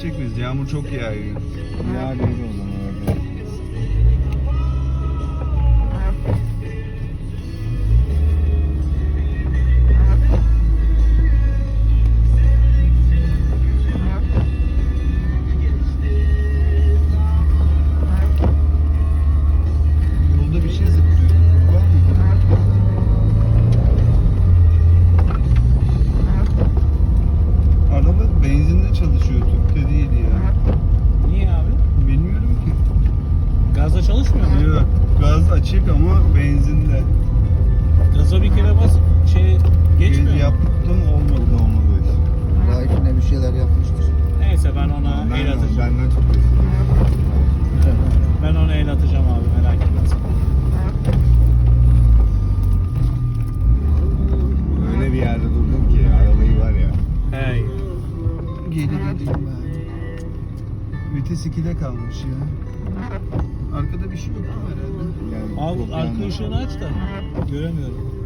gidecek miyiz? Yağmur çok yağıyor. Ya o zaman Gazda çalışmıyor mu? Yok, gaz açık ama benzinde. Gaza bir kere bas şey geçmiyor mu? Yaptım olmadı. Olmadı işte. Belki ne bir şeyler yapmıştır. Neyse ben ona Ben, el atacağım. benden çok eski. Ben ona el atacağım abi merak etme sen. Öyle bir yerde durdum ki arabayı var ya. Hey. Geri geleyim ben. Vites 2'de kalmış ya. Arkada bir şey yok mu herhalde? Yani Abi arka ışığını aç da göremiyorum.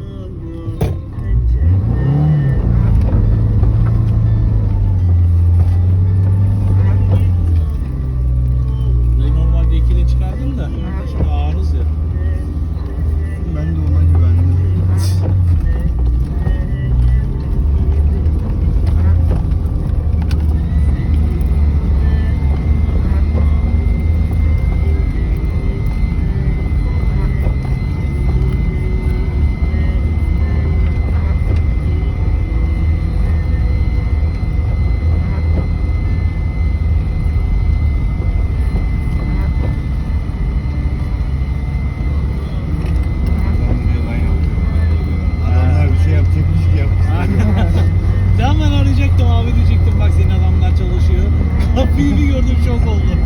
Bir gördüm şok oldum.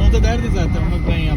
o da derdi zaten bak ben yaptım.